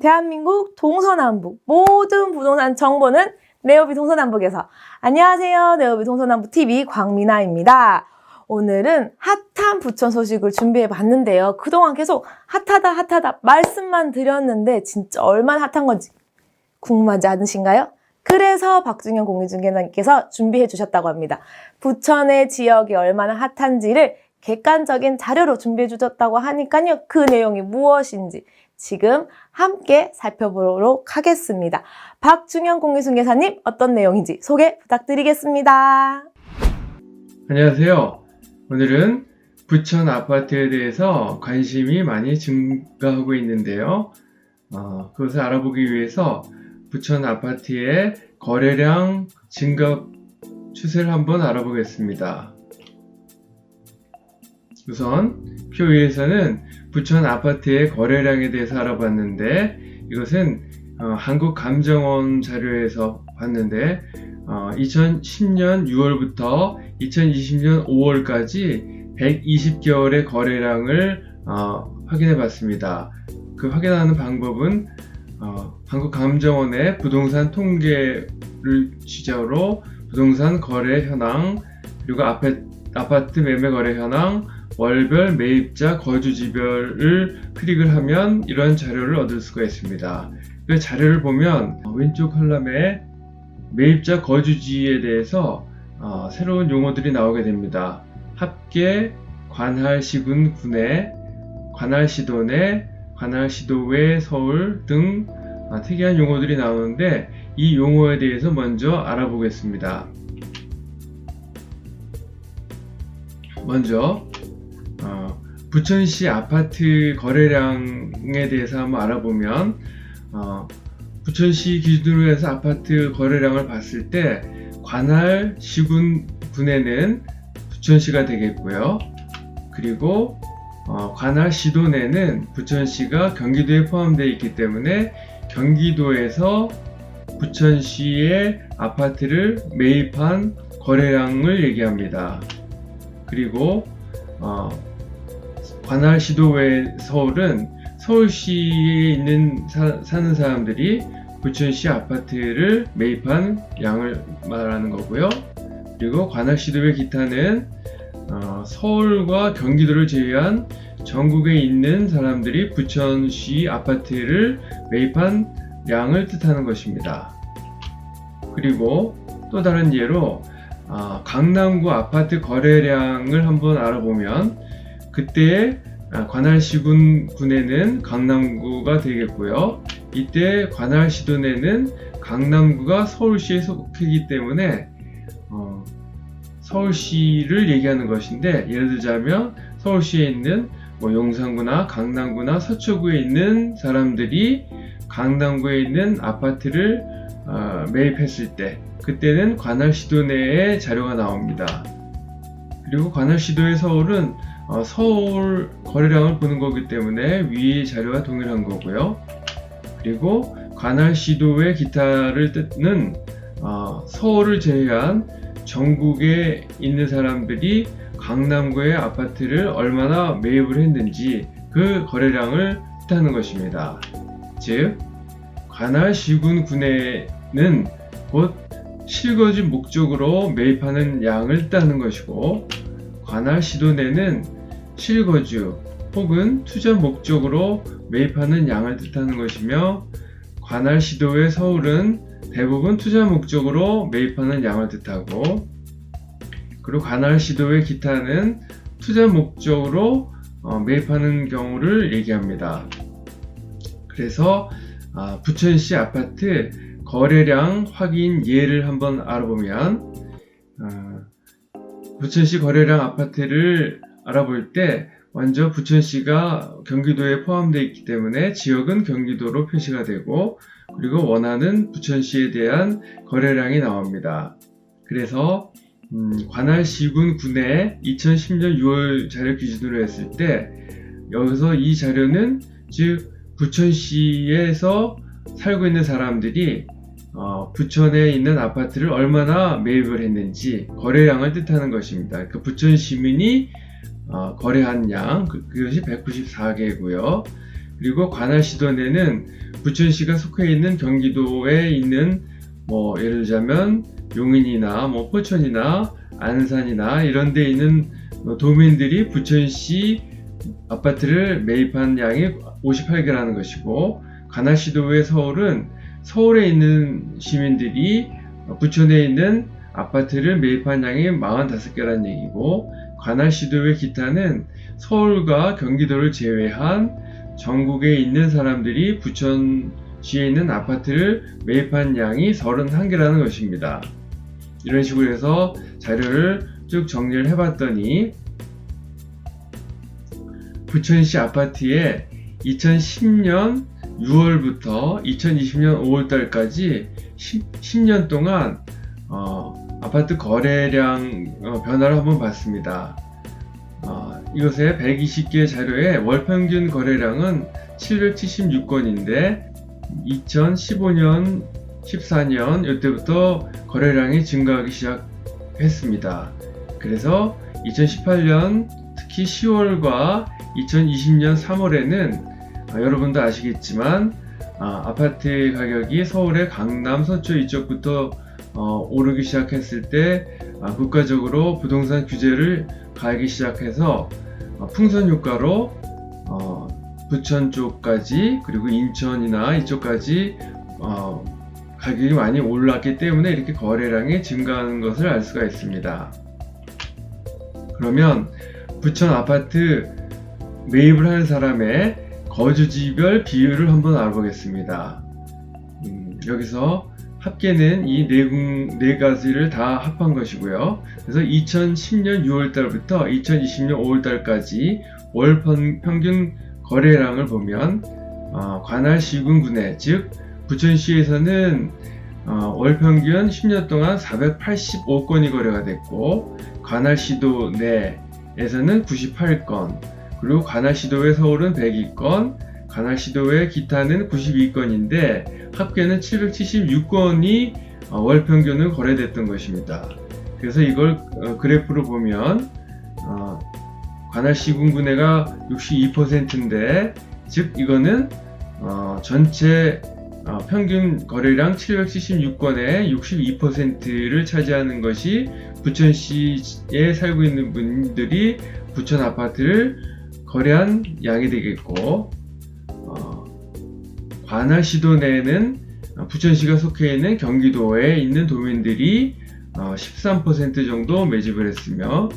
대한민국 동서남북 모든 부동산 정보는 네오비 동서남북에서 안녕하세요. 네오비 동서남북 TV 광미나입니다. 오늘은 핫한 부천 소식을 준비해 봤는데요. 그동안 계속 핫하다 핫하다 말씀만 드렸는데 진짜 얼마나 핫한 건지 궁금하지 않으신가요? 그래서 박중현 공유중개사님께서 준비해 주셨다고 합니다. 부천의 지역이 얼마나 핫한지를 객관적인 자료로 준비해 주셨다고 하니까요. 그 내용이 무엇인지 지금 함께 살펴보도록 하겠습니다. 박중현 공유중개사님 어떤 내용인지 소개 부탁드리겠습니다. 안녕하세요. 오늘은 부천 아파트에 대해서 관심이 많이 증가하고 있는데요. 어, 그것을 알아보기 위해서 부천 아파트의 거래량 증가 추세를 한번 알아보겠습니다. 우선 표 위에서는 부천 아파트의 거래량에 대해서 알아봤는데 이것은 어, 한국감정원 자료에서 봤는데 어, 2010년 6월부터 2020년 5월까지 120개월의 거래량을 어, 확인해 봤습니다. 그 확인하는 방법은 어, 한국감정원의 부동산 통계를 시작으로 부동산 거래 현황 그리고 아파트 매매 거래 현황 월별 매입자 거주지별을 클릭을 하면 이런 자료를 얻을 수가 있습니다. 그 자료를 보면 왼쪽 컬럼에 매입자 거주지에 대해서 어, 새로운 용어들이 나오게 됩니다. 합계, 관할 시군 구내, 관할 시도 내, 관할 시도 외 서울 등 아, 특이한 용어들이 나오는데 이 용어에 대해서 먼저 알아보겠습니다. 먼저 어, 부천시 아파트 거래량에 대해서 한번 알아보면 어, 부천시 기준으로 해서 아파트 거래량을 봤을 때 관할 시군 군에는 부천시가 되겠고요. 그리고 어, 관할 시도 내는 부천시가 경기도에 포함되어 있기 때문에 경기도에서 부천시의 아파트를 매입한 거래량을 얘기합니다. 그리고 어, 관할 시도외 서울은 서울시에 있는 사, 사는 사람들이 부천시 아파트를 매입한 양을 말하는 거고요. 그리고 관할 시도외 기타는 어, 서울과 경기도를 제외한 전국에 있는 사람들이 부천시 아파트를 매입한 양을 뜻하는 것입니다. 그리고 또 다른 예로 아, 강남구 아파트 거래량을 한번 알아보면 그때 아, 관할시군 군에는 강남구가 되겠고요. 이때 관할시도 내는 강남구가 서울시에 속하기 때문에 어, 서울시를 얘기하는 것인데 예를 들자면 서울시에 있는 뭐 용산구나 강남구나 서초구에 있는 사람들이 강남구에 있는 아파트를 어, 매입했을 때 그때는 관할시도 내에 자료가 나옵니다. 그리고 관할시도의 서울은 어, 서울 거래량을 보는 거기 때문에 위의 자료와 동일한 거고요. 그리고 관할 시도의 기타를 뜻는 어, 서울을 제외한 전국에 있는 사람들이 강남구의 아파트를 얼마나 매입을 했는지 그 거래량을 뜻하는 것입니다. 즉, 관할 시군 군에는 곧 실거주 목적으로 매입하는 양을 뜻하는 것이고, 관할 시도 내는 실거주 혹은 투자 목적으로 매입하는 양을 뜻하는 것이며, 관할 시도의 서울은 대부분 투자 목적으로 매입하는 양을 뜻하고, 그리고 관할 시도의 기타는 투자 목적으로 어, 매입하는 경우를 얘기합니다. 그래서 아, 부천시 아파트 거래량 확인 예를 한번 알아보면 어, 부천시 거래량 아파트를 알아볼 때 먼저 부천시가 경기도에 포함되어 있기 때문에 지역은 경기도로 표시가 되고 그리고 원하는 부천시에 대한 거래량이 나옵니다. 그래서 음, 관할 시군 군에 2010년 6월 자료 기준으로 했을 때 여기서 이 자료는 즉 부천시에서 살고 있는 사람들이 어, 부천에 있는 아파트를 얼마나 매입을 했는지 거래량을 뜻하는 것입니다. 그 부천 시민이 어, 거래한 양 그, 그것이 194개고요. 그리고 관할시도 내는 부천시가 속해 있는 경기도에 있는 뭐 예를 들자면 용인이나 뭐 포천이나 안산이나 이런 데 있는 도민들이 부천시 아파트를 매입한 양이 58개라는 것이고 관할시도의 서울은 서울에 있는 시민들이 부천에 있는 아파트를 매입한 양이 45개라는 얘기고 관할시도의 기타는 서울과 경기도를 제외한 전국에 있는 사람들이 부천시에 있는 아파트를 매입한 양이 31개라는 것입니다. 이런 식으로 해서 자료를 쭉 정리를 해봤더니 부천시 아파트에 2010년 6월부터 2020년 5월달까지 10, 년 동안 어, 아파트 거래량 어, 변화를 한번 봤습니다. 어, 이것의 120개 자료의 월 평균 거래량은 776건인데 2015년, 14년 이때부터 거래량이 증가하기 시작했습니다. 그래서 2018년 특히 10월과 2020년 3월에는 아, 여러분도 아시겠지만 아, 파트 가격이 서울의 강남, 서초 이쪽부터 어, 오르기 시작했을 때 아, 국가적으로 부동산 규제를 가하기 시작해서 어, 풍선 효과로 어, 부천 쪽까지 그리고 인천이나 이쪽까지 어, 가격이 많이 올랐기 때문에 이렇게 거래량이 증가하는 것을 알 수가 있습니다. 그러면 부천 아파트 매입을 하는 사람의 거주지별 비율을 한번 알아보겠습니다. 음, 여기서 합계는 이 네, 가지를 다 합한 것이고요. 그래서 2010년 6월달부터 2020년 5월달까지 월 평균 거래량을 보면 어, 관할 시군군에 즉 부천시에서는 어, 월 평균 10년 동안 485건이 거래가 됐고 관할 시도 내에서는 98건 그리고 관할 시도의 서울은 102건 관할시도의 기타는 92건인데 합계는 776건이 어, 월 평균을 거래됐던 것입니다. 그래서 이걸 어, 그래프로 보면 어, 관할시군군해가 62%인데 즉 이거는 어, 전체 어, 평균 거래량 776건의 62%를 차지하는 것이 부천시에 살고 있는 분들이 부천 아파트를 거래한 양이 되겠고 어, 관할시도 내에는 부천시가 속해 있는 경기도에 있는 도민들이 어, 13% 정도 매집을 했으며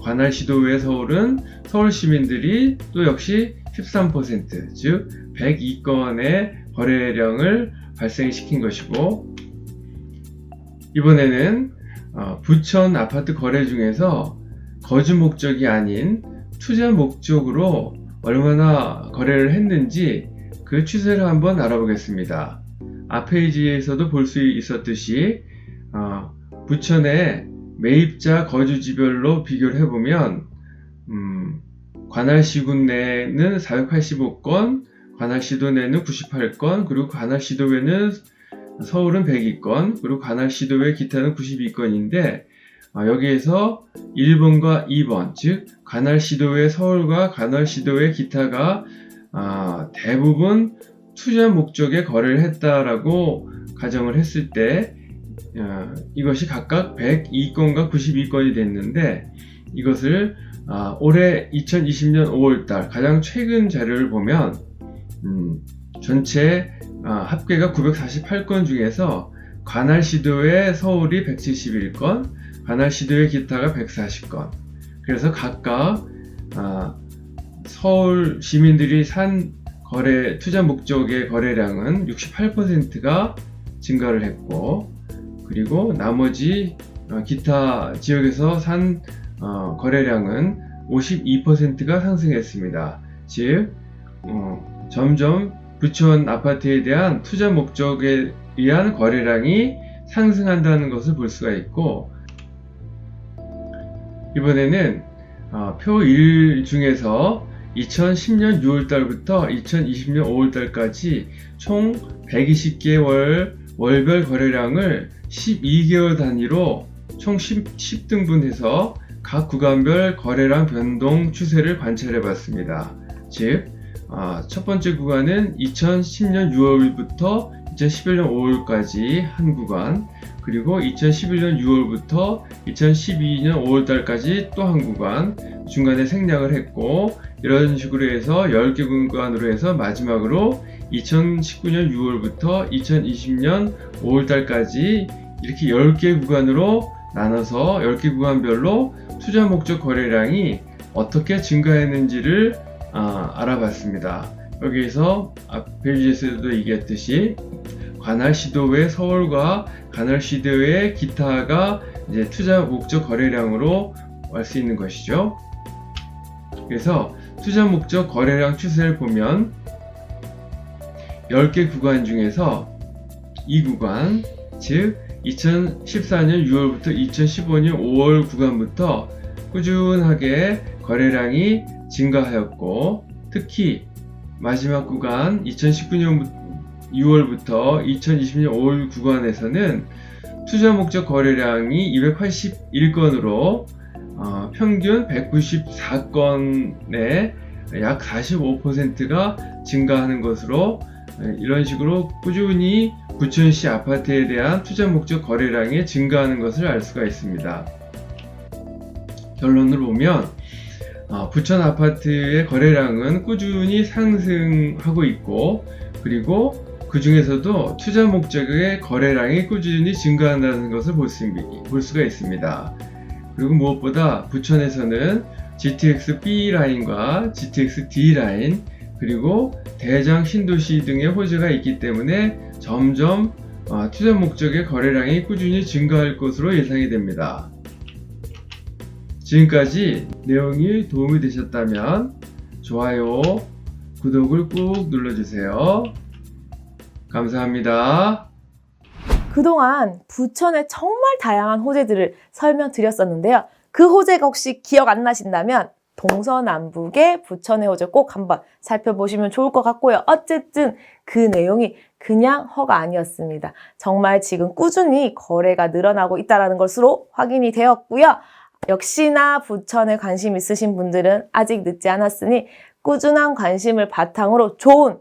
관할시도의 서울은 서울 시민들이 또 역시 13%, 즉 102건의 거래량을 발생시킨 것이고 이번에는 어, 부천 아파트 거래 중에서 거주 목적이 아닌 투자 목적으로 얼마나 거래를 했는지 그 추세를 한번 알아보겠습니다. 앞 페이지에서도 볼 수 있었듯이 어, 부천의 매입자 거주지별로 비교를 해보면 음, 관할시군 내는 485건, 관할시도 내는 98건, 그리고 관할시도외는 서울은 102건, 그리고 관할시도외 기타는 92건인데 아, 여기에서 1번과 2번, 즉 관할시도외 서울과 관할시도외 기타가 아, 대부분 투자 목적에 거래를 했다라고 가정을 했을 때 어, 이것이 각각 102건과 92건이 됐는데 이것을 아, 올해 2020년 5월달 가장 최근 자료를 보면 음, 전체 아, 합계가 948건 중에서 관할 시도의 서울이 171건, 관할 시도의 기타가 140건. 그래서 각각 아, 서울 시민들이 산 거래 투자 목적의 거래량은 68%가 증가를 했고 그리고 나머지 어, 기타 지역에서 산 어, 거래량은 52%가 상승했습니다. 즉 어, 점점 부천 아파트에 대한 투자 목적에 의한 거래량이 상승한다는 것을 볼 수가 있고 이번에는 어, 표 1 중에서 2010년 6월달부터 2020년 5월달까지 총 120개월 월별 거래량을 12개월 단위로 총 10, 10등분해서 각 구간별 거래량 변동 추세를 관찰해 봤습니다. 즉, 아, 첫 번째 구간은 2010년 6월부터 2011년 5월까지 한 구간, 그리고 2011년 6월부터 2012년 5월달까지 또 한 구간, 중간에 생략을 했고, 이런 식으로 해서 10개 구간으로 해서 마지막으로 2019년 6월부터 2020년 5월달까지 이렇게 10개 구간으로 나눠서 10개 구간별로 투자 목적 거래량이 어떻게 증가했는지를 아, 알아봤습니다. 여기에서 앞 페이지에서도 얘기했듯이 관할 시도 외 서울과 관할 시도 외 기타가 이제 투자 목적 거래량으로 알 수 있는 것이죠. 그래서 투자 목적 거래량 추세를 보면 10개 구간 중에서 이 구간, 즉 2014년 6월부터 2015년 5월 구간부터 꾸준하게 거래량이 증가하였고 특히 마지막 구간 2019년 6월부터 2020년 5월 구간에서는 투자 목적 거래량이 281건으로 어, 평균 194건에 약 45%가 증가하는 것으로 에, 이런 식으로 꾸준히 부천시 아파트에 대한 투자 목적 거래량이 증가하는 것을 알 수가 있습니다. 결론을 보면 어, 부천 아파트의 거래량은 꾸준히 상승하고 있고 그리고 그 중에서도 투자 목적의 거래량이 꾸준히 증가한다는 것을 볼 수가 있습니다. 그리고 무엇보다 부천에서는 GTX B 라인과 GTX D 라인 그리고 대장 신도시 등의 호재가 있기 때문에 점점 어, 투자 목적의 거래량이 꾸준히 증가할 것으로 예상이 됩니다. 지금까지 내용이 도움이 되셨다면 좋아요, 구독을 꾹 눌러주세요. 감사합니다. 그동안 부천의 정말 다양한 호재들을 설명드렸었는데요. 그 호재가 혹시 기억 안 나신다면 동서남북의 부천의 호재 꼭 한번 살펴보시면 좋을 것 같고요. 어쨌든 그 내용이 그냥 허가 아니었습니다. 정말 지금 꾸준히 거래가 늘어나고 있다는 것으로 확인이 되었고요. 역시나 부천에 관심 있으신 분들은 아직 늦지 않았으니 꾸준한 관심을 바탕으로 좋은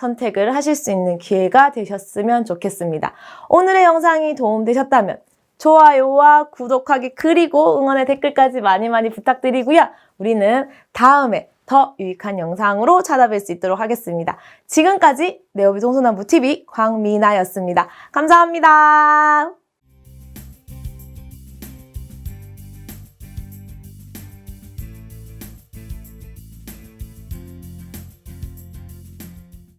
선택을 하실 수 있는 기회가 되셨으면 좋겠습니다. 오늘의 영상이 도움되셨다면 좋아요와 구독하기 그리고 응원의 댓글까지 많이 많이 부탁드리고요. 우리는 다음에 더 유익한 영상으로 찾아뵐 수 있도록 하겠습니다. 지금까지 네오비 동서남부 TV 광미나였습니다. 감사합니다.